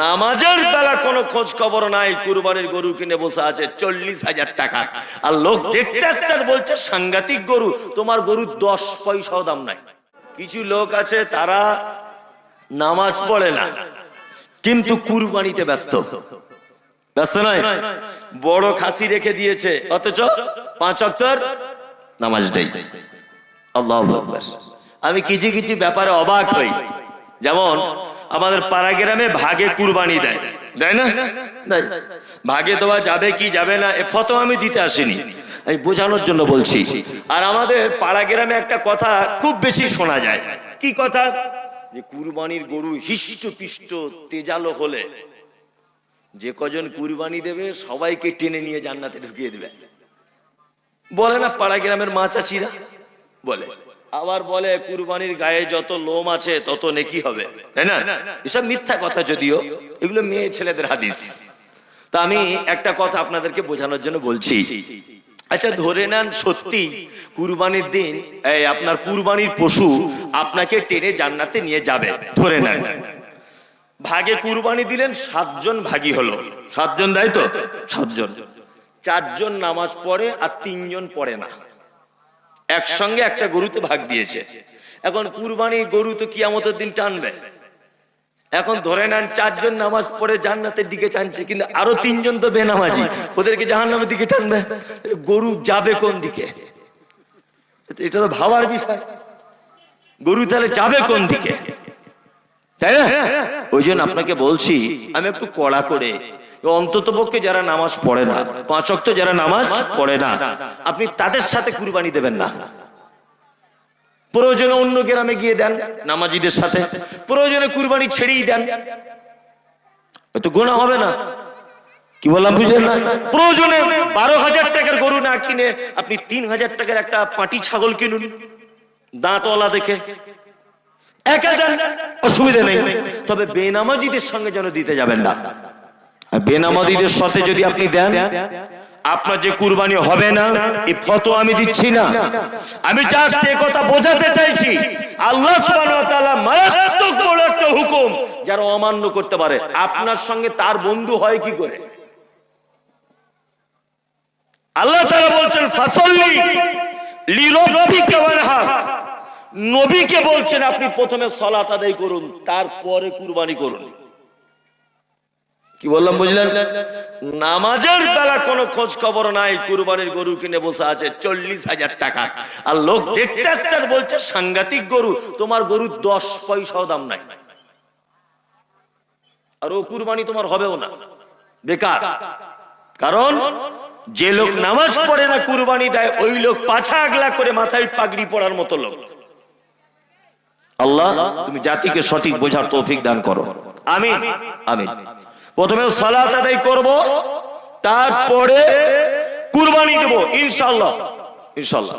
নামাজের বেলা কোনো খোঁজ খবর নাই, কুরবানির গরু কিনে বসে আছে, চল্লিশ হাজার টাকা। আর লোক দেখতে আসছে বলছে, সাংঘাতিক গরু, তোমার গরু দশ পয়সাও দাম নাই। কিছু লোক আছে, তারা নামাজ পড়ে না, কিন্তু কুরবানিতে ব্যস্ত। ব্যস্ত নয়, বড় খাসি রেখে দিয়েছে, অথচ পাঁচ অক্টর নামাজ নেই। আল্লাহ। আমি কিছু কিছু ব্যাপারে অবাক হই। যেমন আমাদের পাড়া গ্রামে ভাগে কুরবানি দেয়। দেয় না। ভাগে দেওয়া যাবে কি যাবে না, এ ফটো আমি দিতে আসিনি। আমি বোঝানোর জন্য বলছি। আর আমাদের পাড়া গ্রামে একটা কথা খুব বেশি শোনা যায়। কি কথা? যে কুরবানির গরু হিষ্ট পিষ্ট তেজালো হলে যে কজন কুরবানি দেবে সবাইকে টেনে নিয়ে জান্নাতে ঢুকিয়ে দেবে। বলে না পাড়া গ্রামের মা চাচিরা? বলে। আবার বলে, কুরবানির গায়ে যত লোম আছে, তত নেকি হবে। তাই না? এসব মিথ্যা কথা যদিও, এগুলো মেয়ে ছেলেদের হাদিস। তা আমি একটা কথা আপনাদেরকে বোঝানোর জন্য বলছি। আচ্ছা ধরে নেন সত্যি কুরবানির দিন, এই আপনার কুরবানির পশু আপনাকে টেনে জান্নাতে নিয়ে যাবে। ধরে নেন। ভাগে কুরবানি দিলেন, সাতজন ভাগী হলো। সাতজন দেয় তো? সাতজন। চারজন নামাজ পড়ে আর তিনজন পড়ে না। একসঙ্গে একটা গরুতে ভাগ দিয়েছে। এখন কুরবানির গরু তো কিয়ামতের দিন টানবে। এখন ধরে নেন চারজন নামাজ পড়ে জান্নাতের দিকে টানছে, কিন্তু আরও তিনজন তো বেনামাজি, ওদেরকে জাহান্নামের দিকে টানবে। গরু যাবে কোন দিকে? এটা তো ভাবার বিষয়। গরু তাহলে যাবে কোন দিকে? তাই না? ওই জন্য আপনাকে বলছি, আমি একটু কড়া করে অন্তত পক্ষে যারা নামাজ পড়ে না, পাঁচ অক্ত যারা নামাজ পড়ে না, আপনি তাদের সাথে কুরবানি দেবেন না। প্রয়োজনে অন্য গ্রামে গিয়ে দেন নামাজিদের সাথে, প্রয়োজনে কুরবানি ছেড়েই দেন। তো গোনা হবে না। কি বললাম, বুঝলেন না? প্রয়োজনে বারো হাজার টাকার গরু না কিনে আপনি তিন হাজার টাকার একটা পাটি ছাগল কিনুন দাঁতওয়ালা দেখে। একা দেন, অসুবিধা নেই। তবে বেনামাজিদের সঙ্গে যেন দিতে যাবেন না। বেনামাজিদের সাথে যদি আপনি দেন, আপনার যে কুরবানি হবে না এই ফটো আমি দিচ্ছি না। আমি জাস্ট এ কথা বোঝাতে চাইছি, আল্লাহ মারাত্মক বড় একটা হুকুম যারা অমান্য করতে পারে। আপনার সঙ্গে তার বন্ধু হয় কি করে? আল্লাহ তাআলা বলছেন, ফাসল্লি লিরাব্বিকা ওয়ানহার নবীকে বলছেন, আপনি প্রথমে সলাত আদায় করুন, তারপরে কুরবানি করুন। কি বললাম বুঝলেন? নামাজের বেলা কোনো খোঁজ খবর নাই কুরবানির গরু কিনে বসে আছে চল্লিশ হাজার টাকা। আর লোক দেখতে আসছে আর বলছে সাংঘাতিক গরু তোমার গরু দশ পয়সাও দাম নাই। আর ও কুরবানি তোমার হবেও না। বেকার। কারণ যে লোক নামাজ পড়ে না কুরবানি দেয় ওই লোক পাছা আগলা করে মাথায় পাগড়ি পড়ার মতো লোক। আল্লাহ তুমি জাতিকে সঠিক বোঝার তৌফিক দান করো। আমিন। আমিন। প্রথমে সালাত আদায় করব তারপরে কুরবানি দেব ইনশাল্লাহ ইনশাআল্লাহ।